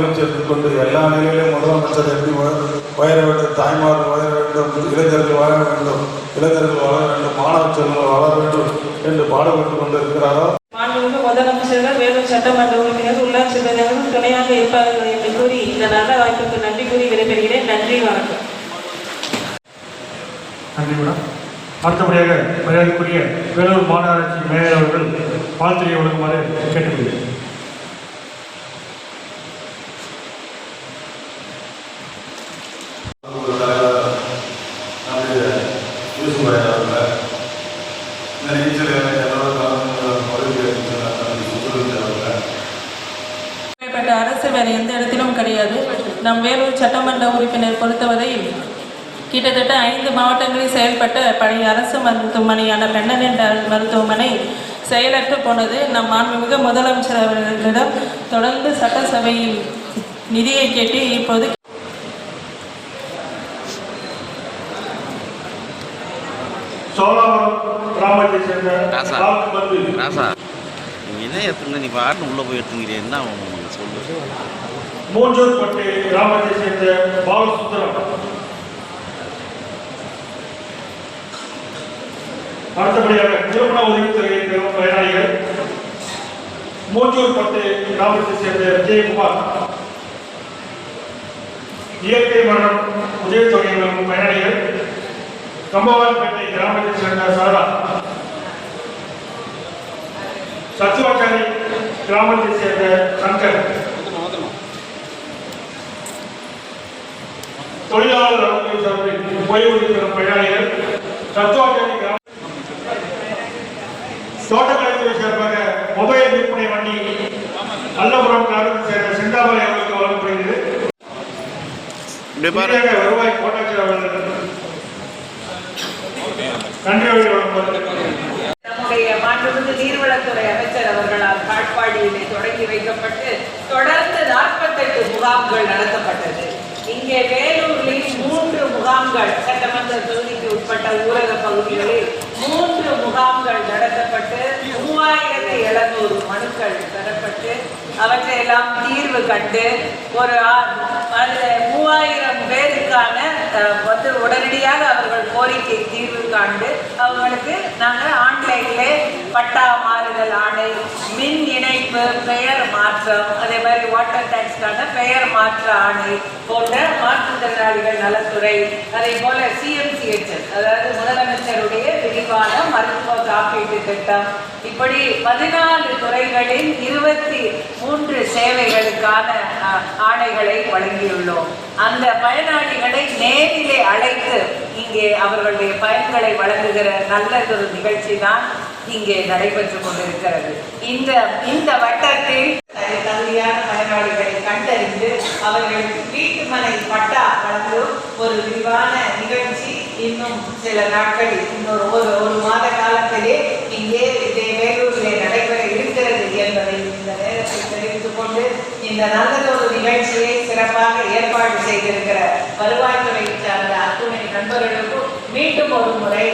முயற்சி எடுத்துக்கொண்டு எல்லா நிலையிலும் முதலமைச்சர் எப்படி உயர- வேண்டும் தாய்மார்கள் உயர வேண்டும் இளைஞர்கள் வளர வேண்டும் இளைஞர்கள் வளர வேண்டும் மாணவ செல்வங்கள் வளர வேண்டும் என்று பாடுபட்டு கொண்டிருக்கிறாரோ? மாண்புமிகு முதலமைச்சர்கள் வேலூர் சட்டமன்ற உறுப்பினர் உள்ளாட்சி தலைவர்கள் துணையாக இருப்பார்கள் என்று கூறி இந்த நல்ல வாய்ப்புக்கு நன்றி கூறி விடைபெறுகிறேன். நன்றி வணக்கம். நன்றி மேடம். அடுத்தபடியாக மரியாதைக்குரிய வேலூர் மாநகராட்சி மேயர் அவர்கள் வாழ்த்துறை வழங்குமாறு கேட்டுக்கொள்கிறேன். நம் வேலூர் சட்டமன்ற உறுப்பினர் பொறுத்தவரை கிட்டத்தட்ட ஐந்து மாவட்டங்களில் செயல்பட்ட பழைய அரசு மருத்துவமனையான பெண்ணன் மருத்துவமனை செயலற்று போனது. நம் மாண்புமிகு முதலமைச்சர் அவர்களிடம் தொடர்ந்து சட்டசபையில் நிதியை கேட்டு இப்போது ராசா. நீ என்ன எத்தனை நீ பாட்டு உள்ளே போய் எடுத்துக்கிறீ என்ன உனக்கு சொல்லு மூஞ்சூர்பட்டு கிராமத்தை சேர்ந்த பாலசுந்தரம். அடுத்தபடியாக திருமண உதவித்தொகையை பெறும் பயனாளிகள் மூஞ்சூர்பட்டு கிராமத்தை சேர்ந்த விஜயகுமார். இயற்கை மரணம் உதவித்தொகை பெறும் பயனாளிகள் கம்பவான்பேட்டை கிராமத்தை சேர்ந்த சாரதா சத்துவாச்சாரி கிராமத்தை சேர்ந்த சங்கர் தொழிலாளர் நலத்துறை சார்பில் ஓய்வு பெறும் பயனாளிகள் சத்துவாச்சாரி கிராம தோட்டக்கலைத்துறை சார்பாக மொபைல் விற்பனை வண்டி அல்லபுரம் கிராமத்தை சேர்ந்த செந்தாமரை அவர்களுக்கு வழங்கப்படுகிறது. வருவாய் கோட்டாட்சியர் அவர்கள் நன்றி நம்முடைய மாண்புமிகு நீர்வளத்துறை அமைச்சர் அவர்களால் காட்பாடியிலே தொடங்கி வைக்கப்பட்டு தொடர்ந்து நாற்பத்தெட்டு முகாம்கள் நடத்தப்பட்டது. இங்கே முகாம்கள் சட்டமன்ற தொகுதிக்கு உட்பட்ட ஊரக பகுதிகளில் மூன்று முகாம்கள் நடத்தப்பட்டு மூவாயிரத்தி எழுநூறு மனுக்கள் பெறப்பட்டு அவற்றையெல்லாம் தீர்வு கண்டு ஒரு ஆ- மூவாயிரம் பேருக்கான அஹ், வந்து உடனடியாக அவர்கள் கோரிக்கை தீர்வு காண்டு அவங்களுக்கு நாங்கள் ஆன்லைன்லே பட்டா மாறுதல் ஆணை மின் இணைப்பு பெயர் மாற்றம் அதே மாதிரி வாட்டர் டேக்ஸ்க்கான பெயர் மாற்ற ஆணை போன்ற மாற்றுத்திறனாளிகள் நலத்துறை அதே போல சிஎம்சிஹெச்எஸ் அதாவது முதலமைச்சருடைய விரிவான மருத்துவ காப்பீட்டு திட்டம். இப்படி பதினாலு துறைகளில் இருபத்தி மூன்று சேவைகளுக்கான ஆணைகளை வழங்கியுள்ளோம். அந்த பயனாளிகளை நேரிலே அழைத்து இங்கே அவர்களுடைய பயன்களை வழங்குகிற நல்லதொரு நிகழ்ச்சி தான் இங்கே நடைபெற்று கொண்டிருக்கிறது. இந்த இந்த வட்டத்தில் தகுதியான பயனாளிகளை கண்டறிந்து அவர்களுக்கு வீட்டு மனை பட்டா வழங்கும் ஒரு விரிவான நிகழ்ச்சி இன்னும் சில நாட்களில் இன்னொரு ஒரு ஒரு மாத காலத்திலே இங்கே இதே வேலூரிலே நடைபெற இருக்கிறது என்பதை இந்த நேரத்தில் தெரிவித்துக் கொண்டு இந்த நல்லதொரு நிகழ்ச்சியை சிறப்பாக ஏற்பாடு செய்திருக்கிற வருவாய்த்துறை சார்ந்த அத்துணை நண்பர்களுக்கும் மீண்டும் ஒரு முறை